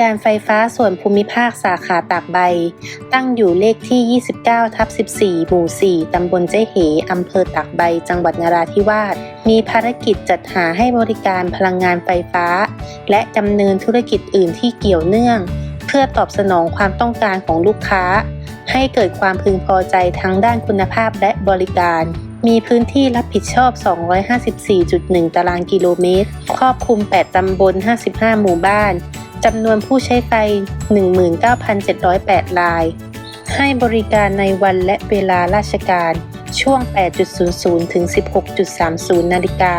การไฟฟ้าส่วนภูมิภาคสาขาตากใบ ตั้งอยู่เลขที่ 29 ทับ 14 หมู่ 4 ตำบลเจ๊เหอำเภอตากใบ จังหวัดนราธิวาส มีภารกิจจัดหาให้บริการพลังงานไฟฟ้า และดำเนินธุรกิจอื่นที่เกี่ยวเนื่อง เพื่อตอบสนองความต้องการของลูกค้า ให้เกิดความพึงพอใจทั้งด้านคุณภาพและบริการมีพื้นที่รับผิดชอบ 254.1 ตารางกิโลเมตร ครอบคลุม 8 ตำบล 55 หมู่บ้าน จำนวนผู้ใช้ไฟ 19,708 ราย ให้บริการในวันและเวลาราชการ ช่วง 8.00 ถึง 16.30 นาฬิกา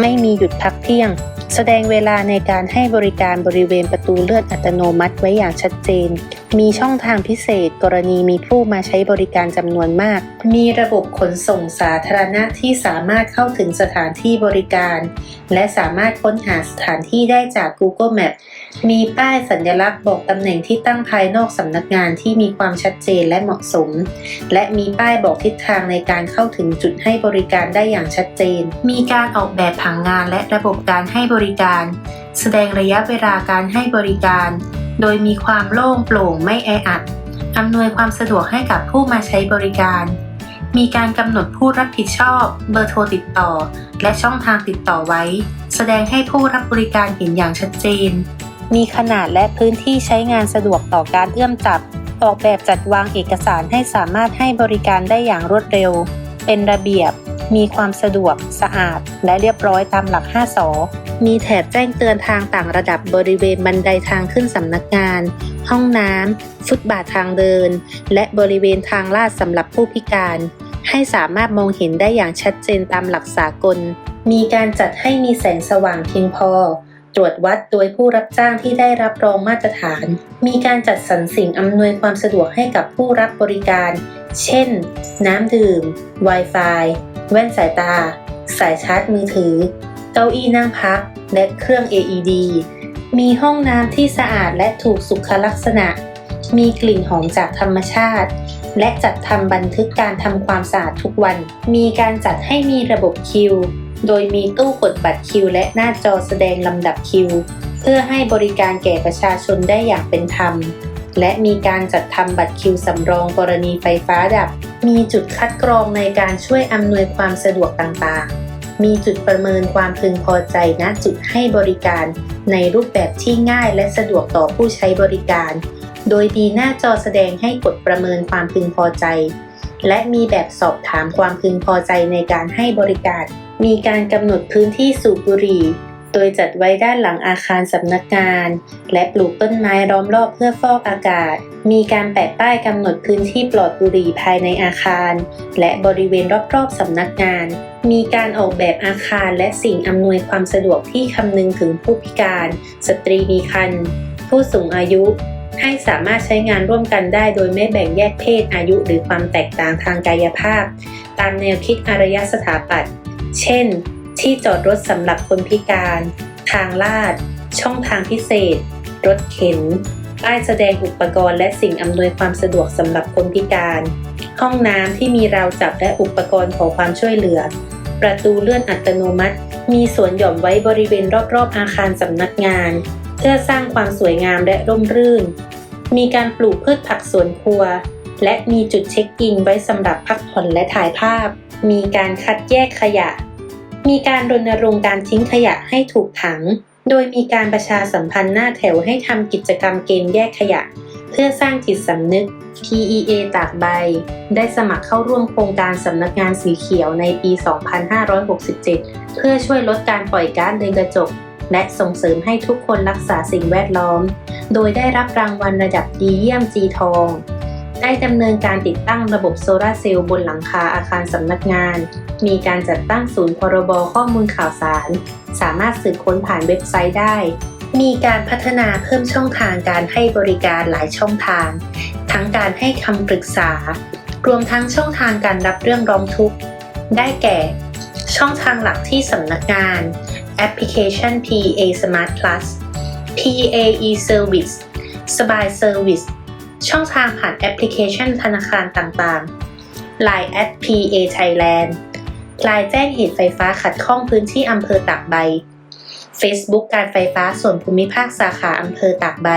ไม่มีหยุดพักเที่ยง แสดงเวลาในการให้บริการบริเวณประตูเลื่อนอัตโนมัติไว้อย่างชัดเจนมีช่องทางพิเศษกรณีมีผู้มาใช้บริการจำนวนมาก มีระบบขนส่งสาธารณะที่สามารถเข้าถึงสถานที่บริการ และสามารถค้นหาสถานที่ได้จาก Google Map มีป้ายสัญลักษณ์บอกตำแหน่งที่ตั้งภายนอกสำนักงานที่มีความชัดเจนและเหมาะสม และมีป้ายบอกทิศทางในการเข้าถึงจุดให้บริการได้อย่างชัดเจน มีการออกแบบผังงานและระบบการให้บริการ แสดงระยะเวลาการให้บริการ โดยมีความโล่งโปร่งไม่แออัด อำนวยความสะดวกให้กับผู้มาใช้บริการ มีการกำหนดผู้รับผิดชอบ เบอร์โทรติดต่อ และช่องทางติดต่อไว้ แสดงให้ผู้รับบริการเห็นอย่างชัดเจน มีขนาดและพื้นที่ใช้งานสะดวกต่อการเอื้อมจับ ออกแบบจัดวางเอกสารให้สามารถให้บริการได้อย่างรวดเร็ว เป็นระเบียบ มีความสะดวก สะอาด และเรียบร้อยตามหลัก 5สอมีแถบแจ้งเตือนทางต่างระดับบริเวณบันไดทางขึ้นสำนักงาน ห้องน้ำฟุตบาททางเดิน และบริเวณทางลาดสำหรับผู้พิการ ให้สามารถมองเห็นได้อย่างชัดเจนตามหลักสากล มีการจัดให้มีแสงสว่างเพียงพอตรวจวัดโดยผู้รับจ้างที่ได้รับรองมาตรฐาน มีการจัดสรรสิ่งอำนวยความสะดวกให้กับผู้รับบริการ เช่น น้ำดื่ม Wi-Fi แว่นสายตา สายชาร์จมือถือ เก้าอี้นั่งพัก และเครื่อง AED มีห้องน้ำที่สะอาดและถูกสุขลักษณะ มีกลิ่นหอมจากธรรมชาติ และจัดทำบันทึกการทำความสะอาดทุกวัน มีการจัดให้มีระบบคิว โดยมีตู้กดบัตรคิว และหน้าจอแสดงลำดับคิว เพื่อให้บริการแก่ประชาชนได้อย่างเป็นธรรม และมีการจัดทำบัตรคิวสำรองกรณีไฟฟ้าดับ มีจุดคัดกรองในการช่วยอำนวยความสะดวกต่างๆ มีจุดประเมินความพึงพอใจณจุดให้บริการ ในรูปแบบที่ง่ายและสะดวกต่อผู้ใช้บริการ โดยมีหน้าจอแสดงให้กดประเมินความพึงพอใจ และมีแบบสอบถามความพึงพอใจในการให้บริการ มีการกำหนดพื้นที่สูบบุหรี่ โดยจัดไว้ด้านหลังอาคารสำนักงาน และปลูกต้นไม้ล้อมรอบเพื่อฟอกอากาศ มีการแปะป้ายกำหนดพื้นที่ปลอดบุหรี่ภายในอาคาร และบริเวณรอบๆสำนักงาน มีการออกแบบอาคารและสิ่งอำนวยความสะดวกที่คำนึงถึงผู้พิการ สตรีมีครรภ์ผู้สูงอายุ ให้สามารถใช้งานร่วมกันได้โดยไม่แบ่งแยกเพศอายุหรือความแตกต่างทางกายภาพ ตามแนวคิดอารยสถาปัตย์เช่น ที่จอดรถสำหรับคนพิการ ทางลาด ช่องทางพิเศษ รถเข็นป้ายแสดงอุปกรณ์และสิ่งอำนวยความสะดวกสำหรับคนพิการ ห้องน้ำที่มีราวจับและอุปกรณ์ขอความช่วยเหลือ ประตูเลื่อนอัตโนมัติ มีสวนหย่อมไว้บริเวณรอบๆอาคารสำนักงาน เพื่อสร้างความสวยงามและร่มรื่น มีการปลูกพืชผักสวนครัว และมีจุดเช็คอินไว้สำหรับพักผ่อนและถ่ายภาพ มีการคัดแยกขยะ มีการรณรงค์การทิ้งขยะให้ถูกถัง โดยมีการประชาสัมพันธ์หน้าแถวให้ทำกิจกรรมเกมแยกขยะ เพื่อสร้างจิตสำนึก PEA ตากใบ ได้สมัครเข้าร่วมโครงการสำนักงานสีเขียวในปี 2567 เพื่อช่วยลดการปล่อยก๊าซเรือนกระจก และส่งเสริมให้ทุกคนรักษาสิ่งแวดล้อม โดยได้รับรางวัลระดับดีเยี่ยมจีทอง ได้ดำเนินการติดตั้งระบบโซลาร์เซลล์บนหลังคาอาคารสำนักงาน มีการจัดตั้งศูนย์พรบข้อมูลข่าวสาร สามารถสืบค้นผ่านเว็บไซต์ได้ มีการพัฒนาเพิ่มช่องทางการให้บริการหลายช่องทาง ทั้งการให้คำปรึกษา รวมทั้งช่องทางการรับเรื่องร้องทุกข์ ได้แก่ ช่องทางหลักที่สำนักงาน แอปพลิเคชัน PA Smart Plus PA e-Service สบาย Service ช่องทางผ่านแอปพลิเคชันธนาคารต่างๆ Line at PA Thailand ลายแจ้งเหตุไฟฟ้าขัดข้องพื้นที่อำเภอตากใบ Facebook การไฟฟ้าส่วนภูมิภาคสาขาอำเภอตากใบ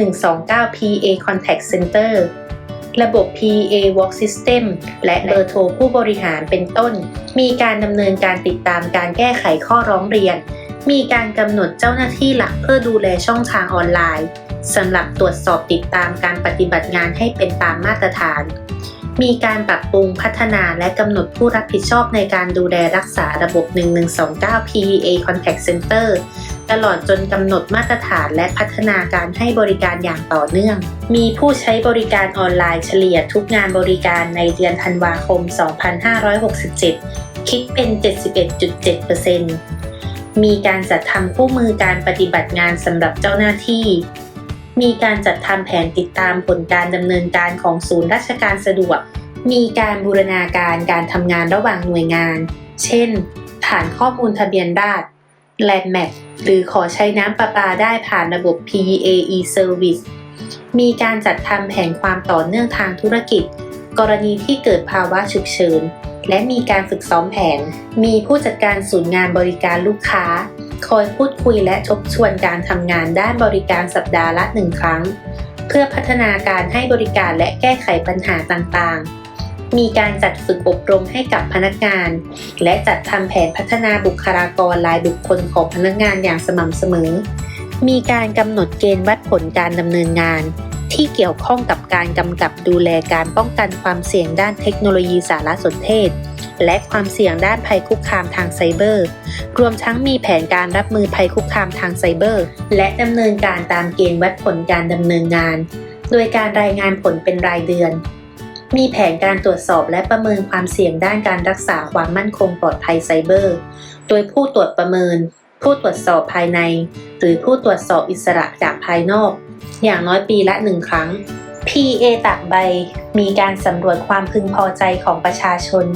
1129 PA Contact Center ระบบ PA Walk System และเบอร์โทรผู้บริหารเป็นต้น มีการดำเนินการติดตามการแก้ไขข้อร้องเรียน มีการกำหนดเจ้าหน้าที่หลักเพื่อดูแลช่องทางออนไลน์ สำหรับตรวจสอบติดตามการปฏิบัติงานให้เป็นตามมาตรฐาน มีการปรับปรุงพัฒนาและกำหนดผู้รับผิดชอบในการดูแลรักษาระบบ 1129 PEA Contact Center ตลอดจนกำหนดมาตรฐานและพัฒนาการให้บริการอย่างต่อเนื่อง มีผู้ใช้บริการออนไลน์เฉลี่ยทุกงานบริการในเดือนธันวาคม 2567 คิดเป็น 71.7%มีการจัดทำคู่มือการปฏิบัติงานสำหรับเจ้าหน้าที่ มีการจัดทำแผนติดตามผลการดำเนินการของศูนย์ราชการสะดวก มีการบูรณาการการทำงานระหว่างหน่วยงาน เช่น ฐานข้อมูลทะเบียนราษฎร Landmat หรือขอใช้น้ำประปาได้ผ่านระบบ PAE Service มีการจัดทำแผนความต่อเนื่องทางธุรกิจ กรณีที่เกิดภาวะฉุกเฉินและมีการฝึกซ้อมแผน มีผู้จัดการศูนย์งานบริการลูกค้า คอยพูดคุยและทบทวนการทำงานด้านบริการสัปดาห์ละหนึ่งครั้ง เพื่อพัฒนาการให้บริการและแก้ไขปัญหาต่างๆ มีการจัดฝึกอบรมให้กับพนักงาน และจัดทำแผนพัฒนาบุคลากรรายบุคคลของพนักงานอย่างสม่ำเสมอ มีการกำหนดเกณฑ์วัดผลการดำเนินงาน ที่เกี่ยวข้องกับการกำกับดูแลการป้องกันความเสี่ยงด้านเทคโนโลยีสารสนเทศ และความเสี่ยงด้านภัยคุกคามทางไซเบอร์ รวมทั้งมีแผนการรับมือภัยคุกคามทางไซเบอร์ และดำเนินการตามเกณฑ์วัดผลการดำเนินงาน โดยการรายงานผลเป็นรายเดือน มีแผนการตรวจสอบและประเมินความเสี่ยงด้านการรักษาความมั่นคงปลอดภัยไซเบอร์ โดยผู้ตรวจประเมิน ผู้ตรวจสอบภายใน หรือผู้ตรวจสอบอิสระจากภายนอก อย่างน้อยปีละหนึ่งครั้ง PA ตักใบ มีการสำรวจความพึงพอใจของประชาชน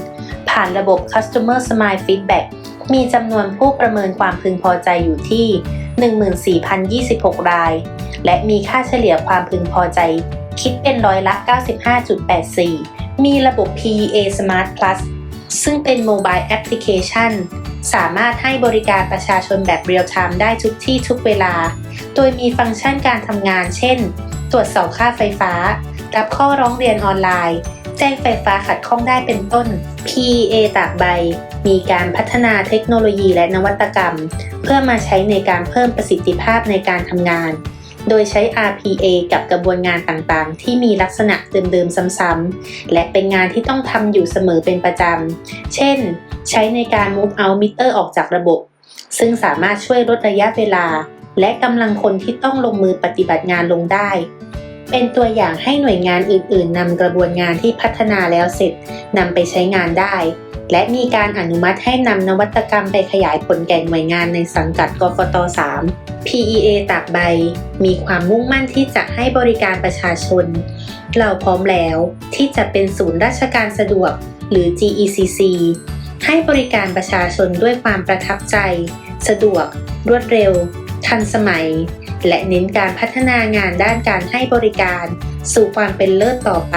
ผ่านระบบ Customer Smile Feedback มีจำนวนผู้ประเมินความพึงพอใจอยู่ที่ 14,026 ราย และมีค่าเฉลี่ยความพึงพอใจ คิดเป็นร้อยละ 95.84 มีระบบ PEA Smart Plus ซึ่งเป็นโมบายแอปพลิเคชันสามารถให้บริการประชาชนแบบเรียลไทม์ได้ทุกที่ทุกเวลา โดยมีฟังก์ชันการทำงาน เช่น ตรวจสอบค่าไฟฟ้า รับข้อร้องเรียนออนไลน์ แจ้งไฟฟ้าขัดข้องได้เป็นต้น PA ตากใบ มีการพัฒนาเทคโนโลยีและนวัตกรรม เพื่อมาใช้ในการเพิ่มประสิทธิภาพในการทำงาน โดยใช้ RPA กับกระบวนงานต่างๆ ที่มีลักษณะเดิมๆซ้ำๆ และเป็นงานที่ต้องทำอยู่เสมอเป็นประจำ เช่น ใช้ในการ move out meter ออกจากระบบ ซึ่งสามารถช่วยลดระยะเวลา และกำลังคนที่ต้องลงมือปฏิบัติงานลงได้ เป็นตัวอย่างให้หน่วยงานอื่น ๆนำกระบวนงานที่พัฒนาแล้วเสร็จนำไปใช้งานได้ และมีการอนุมัติให้นำนวัตกรรมไปขยายผลแก่หน่วยงานในสังกัดกกต3 PEA ตากใบ มีความมุ่งมั่นที่จะให้บริการประชาชน เราพร้อมแล้วที่จะเป็นศูนย์ราชการสะดวก หรือ GECC ให้บริการประชาชนด้วยความประทับใจ สะดวก รวดเร็ว ทันสมัย และเน้นการพัฒนางานด้านการให้บริการ สู่ความเป็นเลิศต่อไป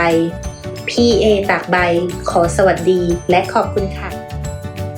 PA ตากใบ ขอสวัสดีและขอบคุณค่ะ